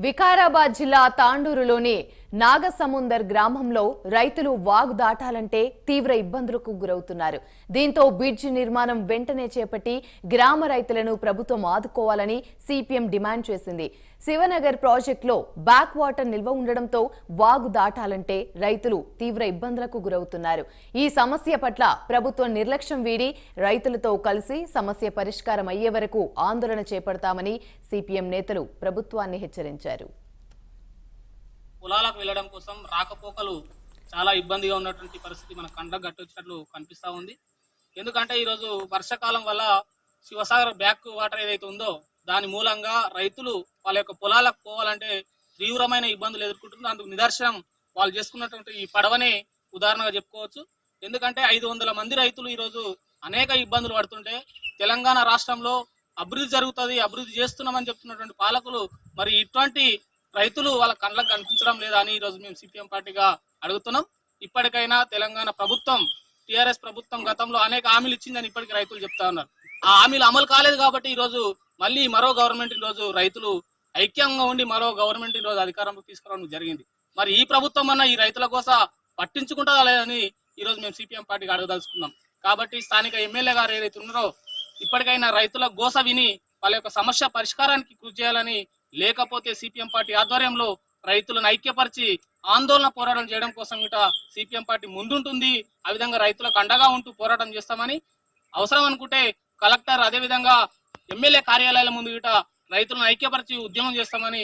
వికారాబాద్ జిల్లా తాండూరులోని నాగసముందర్ గ్రామంలో రైతులు వాగు దాటాలంటే తీవ్ర ఇబ్బందులకు గురవుతున్నారు. దీంతో బ్రిడ్జ్ నిర్మాణం వెంటనే చేపట్టి గ్రామ రైతులను ప్రభుత్వం ఆదుకోవాలని సిపిఎం డిమాండ్ చేసింది. శివనగర్ ప్రాజెక్టులో బ్యాక్ వాటర్ నిల్వ ఉండడంతో వాగు దాటాలంటే రైతులు తీవ్ర ఇబ్బందులకు గురవుతున్నారు. ఈ సమస్య పట్ల ప్రభుత్వం నిర్లక్ష్యం వీడి రైతులతో కలిసి సమస్య పరిష్కారం అయ్యే వరకు ఆందోళన చేపడతామని సిపిఎం నేతలు ప్రభుత్వాన్ని హెచ్చరించారు. పొలాలకు వెళ్ళడం కోసం రాకపోకలు చాలా ఇబ్బందిగా ఉన్నటువంటి పరిస్థితి మన కండ్లకు గట్టొచ్చినట్లు కనిపిస్తూ ఉంది. ఎందుకంటే ఈరోజు వర్షాకాలం వల్ల శివసాగర్ బ్యాక్ వాటర్ ఏదైతే ఉందో దాని మూలంగా రైతులు వాళ్ళ యొక్క పొలాలకు పోవాలంటే తీవ్రమైన ఇబ్బందులు ఎదుర్కొంటున్నారు. అందుకు నిదర్శనం వాళ్ళు చేసుకున్నటువంటి ఈ పడవనే ఉదాహరణగా చెప్పుకోవచ్చు. ఎందుకంటే ఐదు వందల మంది రైతులు ఈరోజు అనేక ఇబ్బందులు పడుతుంటే తెలంగాణ రాష్ట్రంలో అభివృద్ధి జరుగుతుంది అభివృద్ధి చేస్తున్నామని చెప్తున్నటువంటి పాలకులు మరి ఇటువంటి రైతులు వాళ్ళ కళ్ళకు కనిపించడం లేదా అని ఈరోజు మేము సిపిఎం పార్టీగా అడుగుతున్నాం. ఇప్పటికైనా తెలంగాణ ప్రభుత్వం టిఆర్ఎస్ ప్రభుత్వం గతంలో అనేక హామీలు ఇచ్చిందని ఇప్పటికీ రైతులు చెప్తా ఉన్నారు. ఆ హామీలు అమలు కాలేదు కాబట్టి ఈ రోజు మళ్ళీ మరో గవర్నమెంట్ ఈ రోజు రైతులు ఐక్యంగా ఉండి మరో గవర్నమెంట్ ఈ రోజు తీసుకురావడం జరిగింది. మరి ఈ ప్రభుత్వం అన్న ఈ రైతుల కోసం పట్టించుకుంటుందా లేదని ఈరోజు మేము సిపిఎం పార్టీకి అడగదలుచుకున్నాం. కాబట్టి స్థానిక ఎమ్మెల్యే గారు ఏదైతే ఉన్నారో ఇప్పటికైనా రైతుల గోస విని వాళ్ళ యొక్క సమస్య పరిష్కారానికి కృషి చేయాలని లేకపోతే సిపిఎం పార్టీ ఆధ్వర్యంలో రైతులను ఐక్యపరిచి ఆందోళన పోరాటం చేయడం కోసం ఇట సిపిఎం పార్టీ ముందుంటుంది. ఆ విధంగా రైతులకు అండగా ఉంటూ పోరాటం చేస్తామని అవసరం అనుకుంటే కలెక్టర్ అదే విధంగా ఎమ్మెల్యే కార్యాలయాల ముందు ఇట రైతులను ఐక్యపరిచి ఉద్యమం చేస్తామని